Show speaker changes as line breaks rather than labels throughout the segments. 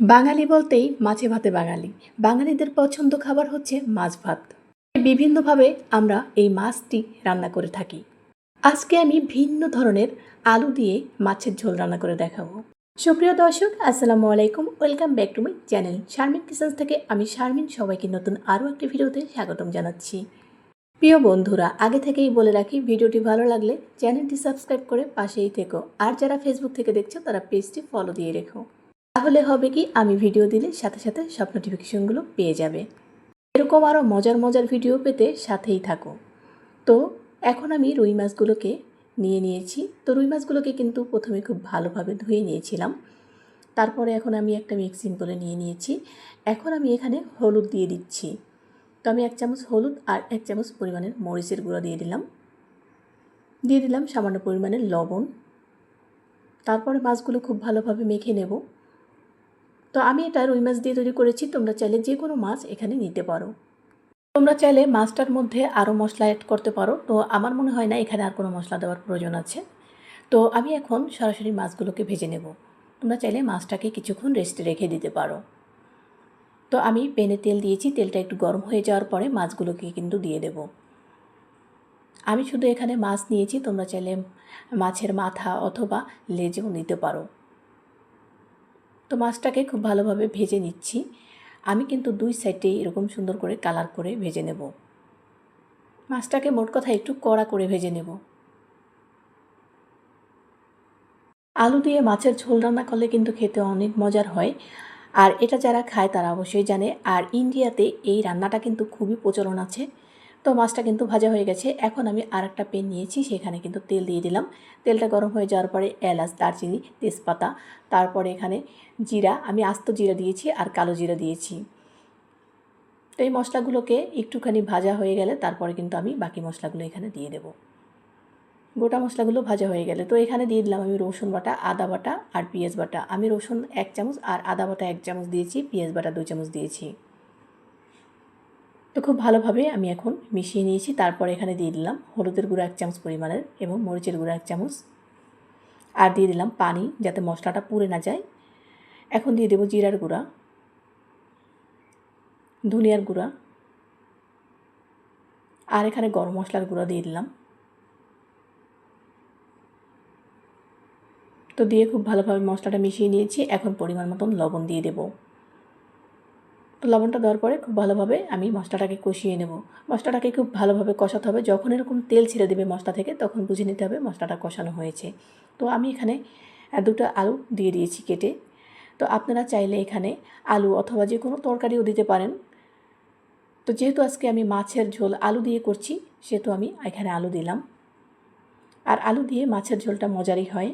বাঙালি বলতেই মাছে ভাতে বাঙালি। বাঙালিদের পছন্দ খাবার হচ্ছে মাছ ভাত। বিভিন্নভাবে আমরা এই মাছটি রান্না করে থাকি। আজকে আমি ভিন্ন ধরনের আলু দিয়ে মাছের ঝোল রান্না করে দেখাবো। সুপ্রিয় দর্শক, আসসালামু আলাইকুম। Welcome back to my channel Sharmin kitchens থেকে আমি শারমিন সবাইকে নতুন আরও একটি ভিডিওতে স্বাগতম জানাচ্ছি। প্রিয় বন্ধুরা, আগে থেকেই বলে রাখি, ভিডিওটি ভালো লাগলে চ্যানেলটি সাবস্ক্রাইব করে পাশেই থেকো। আর যারা ফেসবুক থেকে দেখছ, তারা পেজটি ফলো দিয়ে রেখো। তাহলে হবে কি, আমি ভিডিও দিলে সাথে সাথে সব নোটিফিকেশনগুলো পেয়ে যাবে। এরকম আরও মজার মজার ভিডিও পেতে সাথেই থাকো। তো, এখন আমি রুই মাছগুলোকে নিয়ে নিয়েছি। তো, রুই মাছগুলোকে কিন্তু প্রথমে খুব ভালোভাবে ধুয়ে নিয়েছিলাম। তারপরে এখন আমি একটা মিক্সিং বলে নিয়ে নিয়েছি। এখন আমি এখানে হলুদ দিয়ে দিচ্ছি। তো, আমি এক চামচ হলুদ আর এক চামচ পরিমাণের মরিচের গুঁড়ো দিয়ে দিলাম। দিয়ে দিলাম সামান্য পরিমাণের লবণ। তারপরে মাছগুলো খুব ভালোভাবে মেখে নেব। তো আমি এটা রুই মাছ দিয়ে তৈরি করেছি, তোমরা চাইলে যে কোনো মাছ এখানে নিতে পারো। তোমরা চাইলে মাছটার মধ্যে আরও মশলা অ্যাড করতে পারো, তো আমার মনে হয় না এখানে আর কোনো মশলা দেওয়ার প্রয়োজন আছে। তো আমি এখন সরাসরি মাছগুলোকে ভেজে নেব। তোমরা চাইলে মাছটাকে কিছুক্ষণ রেস্টে রেখে দিতে পারো। তো আমি পেনে তেল দিয়েছি, তেলটা একটু গরম হয়ে যাওয়ার পরে মাছগুলোকে কিন্তু দিয়ে দেব। আমি শুধু এখানে মাছ নিয়েছি, তোমরা চাইলে মাছের মাথা অথবা লেজেও নিতে পারো। তো মাছটাকে খুব ভালোভাবে ভেজে নিচ্ছি। আমি কিন্তু দুই সাইডে এরকম সুন্দর করে কালার করে ভেজে নেব। মাছটাকে মোট কথা একটু কড়া করে ভেজে নেব। আলু দিয়ে মাছের ঝোল রান্না করলে কিন্তু খেতে অনেক মজার হয়। আর এটা যারা খায় তারা অবশ্যই জানে। আর ইন্ডিয়াতে এই রান্নাটা কিন্তু খুবই প্রচলন আছে। তো মাছটা কিন্তু ভাজা হয়ে গেছে। এখন আমি আর একটা পেন নিয়েছি, সেখানে কিন্তু তেল দিয়ে দিলাম। তেলটা গরম হয়ে যাওয়ার পরে এলাচ, দারচিনি, তেজপাতা, তারপরে এখানে জিরা, আমি আস্ত জিরা দিয়েছি আর কালো জিরা দিয়েছি। তো এই মশলাগুলোকে একটুখানি ভাজা হয়ে গেলে তারপরে কিন্তু আমি বাকি মশলাগুলো এখানে দিয়ে দেব। গোটা মশলাগুলো ভাজা হয়ে গেলে, তো এখানে দিয়ে দিলাম আমি রসুন বাটা, আদা বাটা আর পেঁয়াজ বাটা। আমি রসুন এক চামচ আর আদা বাটা এক চামচ দিয়েছি, পেঁয়াজ বাটা দুই চামচ দিয়েছি। তো খুব ভালোভাবে আমি এখন মিশিয়ে নিয়েছি। তারপর এখানে দিয়ে দিলাম হলুদের গুঁড়ো এক চামচ পরিমাণের এবং মরিচের গুঁড়ো এক চামচ। আর দিয়ে দিলাম পানি যাতে মশলাটা পুড়ে না যায়। এখন দিয়ে দেবো জিরার গুঁড়া, ধনিয়ার গুঁড়া আর এখানে গরম মশলার গুঁড়া দিয়ে দিলাম। তো দিয়ে খুব ভালোভাবে মশলাটা মিশিয়ে নিয়েছি। এখন পরিমাণ মতন লবণ দিয়ে দেবো। তো লবণটা দেওয়ার পরে খুব ভালোভাবে আমি মশলাটাকে কষিয়ে নেব। মশলাটাকে খুব ভালোভাবে কষাতে হবে। যখন এরকম তেল ছেড়ে দেবে মশলা থেকে, তখন বুঝে নিতে হবে মশলাটা কষানো হয়েছে। তো আমি এখানে দুটো আলু দিয়ে দিয়েছি কেটে। তো আপনারা চাইলে এখানে আলু অথবা যে কোনো তরকারিও দিতে পারেন। তো যেহেতু আজকে আমি মাছের ঝোল আলু দিয়ে করছি, সেহেতু আমি এখানে আলু দিলাম। আর আলু দিয়ে মাছের ঝোলটা মজারই হয়।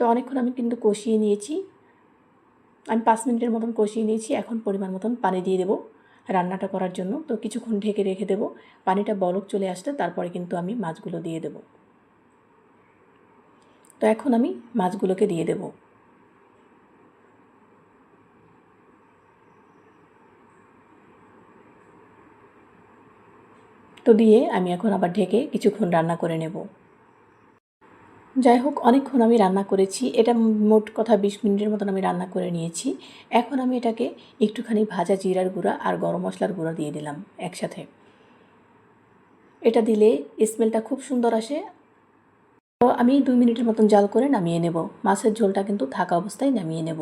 তো অনেকক্ষণ আমি কিন্তু কষিয়ে নিয়েছি। আমি পাঁচ মিনিটের মতন কষিয়ে নিয়েছি, এখন পরিমাণ মতন পানি দিয়ে দেবো রান্নাটা করার জন্য। তো কিছুক্ষণ ঢেকে রেখে দেবো। পানিটা বলক চলে আসলে তারপরে কিন্তু আমি মাছগুলো দিয়ে দেব। তো এখন আমি মাছগুলোকে দিয়ে দেব। তো দিয়ে আমি এখন আবার ঢেকে কিছুক্ষণ রান্না করে নেব। যাই হোক, অনেকক্ষণ আমি রান্না করেছি। এটা মোট কথা বিশ মিনিটের মতন আমি রান্না করে নিয়েছি। এখন আমি এটাকে একটুখানি ভাজা জিরার গুঁড়া আর গরম মশলার গুঁড়া দিয়ে দিলাম একসাথে। এটা দিলে স্মেলটা খুব সুন্দর আসে। তো আমি দুই মিনিটের মতন জাল করে নামিয়ে নেব। মাছের ঝোলটা কিন্তু থাকা অবস্থায় নামিয়ে নেব।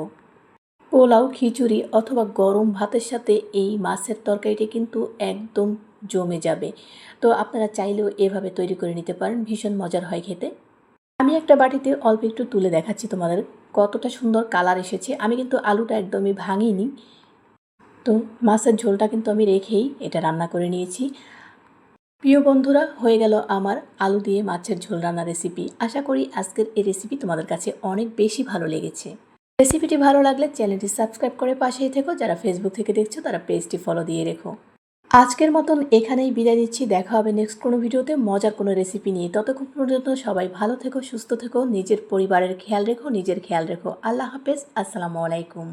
পোলাও, খিচুড়ি অথবা গরম ভাতের সাথে এই মাছের তরকারিটি কিন্তু একদম জমে যাবে। তো আপনারা চাইলেও এভাবে তৈরি করে নিতে পারেন। ভীষণ মজার হয় খেতে। আমি একটা বাটিতে অল্প একটু তুলে দেখাচ্ছি তোমাদের কতটা সুন্দর কালার এসেছে। আমি কিন্তু আলুটা একদমই ভাঙিনি। তো মাছের ঝোলটা কিন্তু আমি রেখেই এটা রান্না করে নিয়েছি। প্রিয় বন্ধুরা, হয়ে গেল আমার আলু দিয়ে মাছের ঝোল রান্না রেসিপি আশা করি আজকের এই রেসিপি তোমাদের কাছে অনেক বেশি ভালো লেগেছে। রেসিপিটি ভালো লাগলে চ্যানেলটি সাবস্ক্রাইব করে পাশেই থেকো। যারা ফেসবুক থেকে দেখছ, তারা পেজটি ফলো দিয়ে রেখো। আজকের মতন এখানেই বিদায় দিচ্ছি দেখা হবে নেক্সট কোনো ভিডিওতে। মজার কোনো রেসিপি নিয়ে। ততক্ষণ পর্যন্ত সবাই ভালো থেকো, সুস্থ থেকো, নিজের পরিবারের খেয়াল রেখো, নিজের খেয়াল রেখো। আল্লাহ হাফেজ। আসসালামু আলাইকুম।